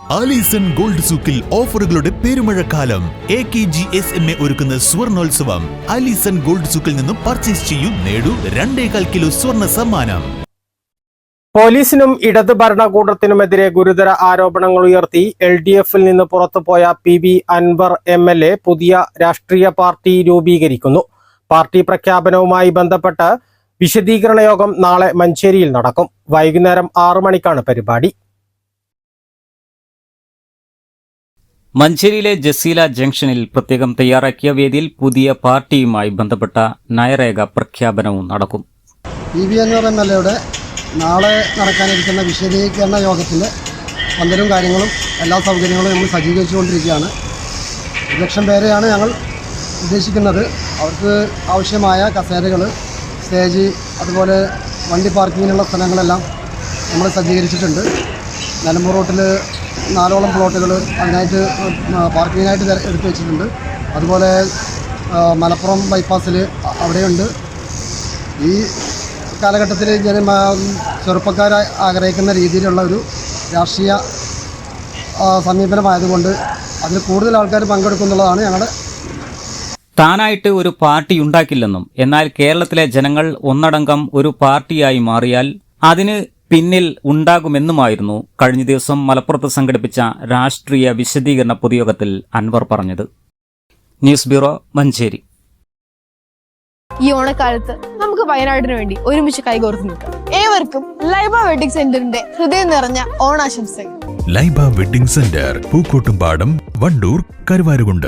Alison gold സൂക്കിൽ ഓഫറുകളുടെ പെരുമഴക്കാലം. A K G S M A ഒരുക്കുന്ന സ്വർണോത്സവം. ആലീസൺ ഗോൾഡ് സൂക്കിൽ നിന്നും പർച്ചേസ് ചെയ്യൂ നേടൂ രണ്ടേകാൽ കിലോ സ്വർണ സമ്മാനം. പോലീസിനും ഇടത് ഭരണകൂടത്തിനുമെതിരെ ഗുരുതര ആരോപണങ്ങൾ ഉയർത്തി എൽ ഡി എഫിൽ നിന്ന് പുറത്തുപോയ P B Anvar M L A പുതിയ രാഷ്ട്രീയ പാർട്ടി രൂപീകരിക്കുന്നു. പാർട്ടി പ്രഖ്യാപനവുമായി ബന്ധപ്പെട്ട് വിശദീകരണ യോഗം നാളെ മഞ്ചേരിയിൽ നടക്കും. വൈകുന്നേരം ആറു മണിക്കാണ് പരിപാടി. മഞ്ചേരിയിലെ ജസീല ജംഗ്ഷനിൽ പ്രത്യേകം തയ്യാറാക്കിയ വേദിയിൽ പുതിയ പാർട്ടിയുമായി ബന്ധപ്പെട്ട നയരേഖ പ്രഖ്യാപനവും നടക്കും. ഇ വി എന്നൂർ എം എൽ എയുടെ നാളെ നടക്കാനിരിക്കുന്ന വിശദീകരണ യോഗത്തിൽ പന്തലും കാര്യങ്ങളും എല്ലാ സൗകര്യങ്ങളും നമ്മൾ സജ്ജീകരിച്ചുകൊണ്ടിരിക്കുകയാണ്. ലക്ഷം പേരെയാണ് ഞങ്ങൾ ഉദ്ദേശിക്കുന്നത്. അവർക്ക് ആവശ്യമായ കസേരകൾ സ്റ്റേജ് അതുപോലെ വണ്ടി പാർക്കിങ്ങിനുള്ള സ്ഥലങ്ങളെല്ലാം നമ്മൾ സജ്ജീകരിച്ചിട്ടുണ്ട്. നിലമ്പൂർ റോട്ടിൽ നാലോളം പ്ലോട്ടുകൾ അതിനായിട്ട് പാർക്കിങ്ങിനായിട്ട് എടുത്തു വെച്ചിട്ടുണ്ട്. അതുപോലെ മലപ്പുറം ബൈപ്പാസിൽ അവിടെയുണ്ട്. ഈ കാലഘട്ടത്തിൽ ജന ചെറുപ്പക്കാർ ആഗ്രഹിക്കുന്ന രീതിയിലുള്ള ഒരു രാഷ്ട്രീയ സമീപനമായതുകൊണ്ട് അതിൽ കൂടുതൽ ആൾക്കാർ പങ്കെടുക്കുന്നുള്ളതാണ് ഞങ്ങളുടെ താനായിട്ട് ഒരു പാർട്ടി ഉണ്ടാക്കില്ലെന്നും എന്നാൽ കേരളത്തിലെ ജനങ്ങൾ ഒന്നടങ്കം ഒരു പാർട്ടിയായി മാറിയാൽ അതിന് പിന്നിൽ ഉണ്ടാകുമെന്നുമായിരുന്നു കഴിഞ്ഞ ദിവസം മലപ്പുറത്ത് സംഘടിപ്പിച്ച രാഷ്ട്രീയ വിശദീകരണ പൊതുയോഗത്തിൽ അൻവർ പറഞ്ഞത്. News bureau Manjeri. ഈ ഓണക്കാലത്ത് നമുക്ക് വയനാടിന് വേണ്ടി ഒരുമിച്ച് കൈകോർത്ത് നിൽക്കാം. ഏവർക്കും ലൈബ വെഡിങ് സെന്ററിന്റെ ഹൃദയം നിറഞ്ഞ ഓണാശംസകൾ. Laiba wedding centre Pookkottumpadam Wandoor Karuvarakundu.